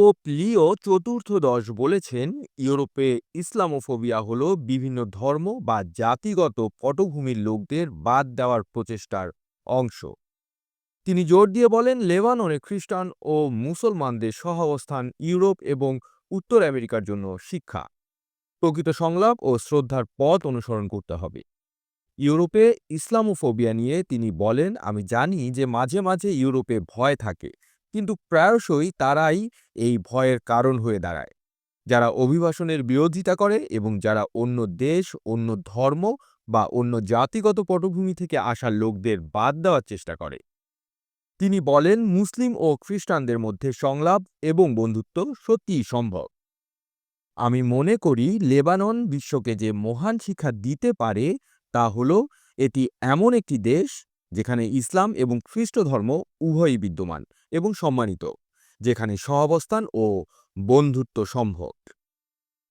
Pope লিও চতুর্থদশ বলেছেন, ইউরোপে Islamophobia হল বিভিন্ন ধর্ম বা জাতিগত পটভূমির লোকদের বাদ দেওয়ার প্রচেষ্টার অংশ। তিনি জোর দিয়ে বলেন, লেবাননে খ্রিস্টান ও মুসলমানদের সহাবস্থান ইউরোপ এবং উত্তর আমেরিকার জন্য শিক্ষা, প্রকৃত সংলাপ ও শ্রদ্ধার পথ অনুসরণ করতে হবে। ইউরোপে ইসলামোফোবিয়া নিয়ে তিনি বলেন, আমি জানি যে মাঝে মাঝে ইউরোপে ভয় থাকে কিন্তু প্রায়শই তারাই এই ভয়ের কারণ হয়ে দাঁড়ায়। যারা অভিবাসনের বিরোধিতা করে এবং যারা অন্য দেশ, অন্য ধর্ম বা অন্য জাতিগত পটভূমি থেকে আসা লোকদের বাদ দেওয়ার চেষ্টা করে। তিনি বলেন, মুসলিম ও খ্রিস্টানদের মধ্যে সংলাপ এবং বন্ধুত্ব সত্যিই সম্ভব। আমি মনে করি, লেবানন বিশ্বকে যে মহান শিক্ষা দিতে পারে তা হল, এটি এমন একটি দেশ যেখানে ইসলাম এবং খ্রিস্ট ধর্ম উভয়ই বিদ্যমান এবং সম্মানিত, যেখানে সহাবস্থান ও বন্ধুত্ব সম্ভব।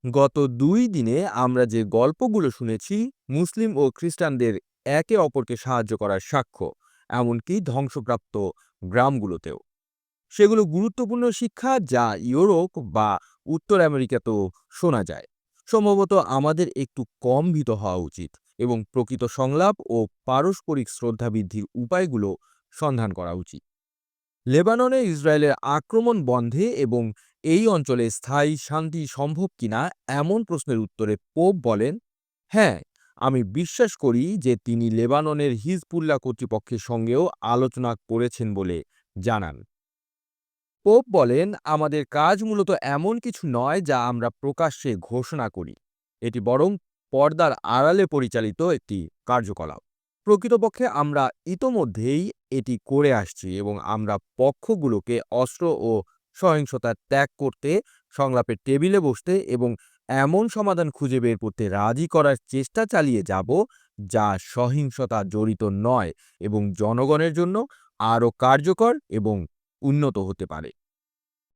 গত দুই দিনে আমরা যে গল্পগুলো শুনেছি, মুসলিম ও খ্রিস্টানদের একে অপরকে সাহায্য করার সাক্ষ্য, এমনকি ধ্বংসপ্রাপ্ত গ্রামগুলোতেও। সেগুলো গুরুত্বপূর্ণ শিক্ষা যা ইউরোপ বা উত্তর আমেরিকাতেও শোনা যায়। সম্ভবত আমাদের একটু কম ভীত হওয়া উচিত। এবং প্রকৃত সংলাপ ও পারস্পরিক শ্রদ্ধা বৃদ্ধির উপায়গুলো সন্ধান করা উচিত। লেবাননে ইসরায়েলের আক্রমণ বন্ধে এবং এই অঞ্চলে স্থায়ী শান্তি সম্ভব কিনা এমন প্রশ্নের উত্তরে পোপ বলেন হ্যাঁ আমি বিশ্বাস করি যে তিনি লেবাননের হিজবুল্লাহ কর্তৃপক্ষের সঙ্গেও আলোচনা করেছেন বলে জানান। পোপ বলেন, আমাদের কাজ মূলত এমন কিছু নয় যা আমরা প্রকাশ্যে ঘোষণা করি। এটি বরং পর্দার আড়ালে পরিচালিত একটি কার্যকলাপ। প্রকৃতপক্ষে আমরা ইতোমধ্যেই এটি করে আসছি এবং আমরা পক্ষগুলোকে অস্ত্র ও সহিংসতা ত্যাগ করতে, সংলাপের টেবিলে বসতে এবং এমন সমাধান খুঁজে বের করতে রাজি করার চেষ্টা চালিয়ে যাব যা সহিংসতা জড়িত নয় এবং জনগণের জন্য আরও কার্যকর এবং উন্নত হতে পারে।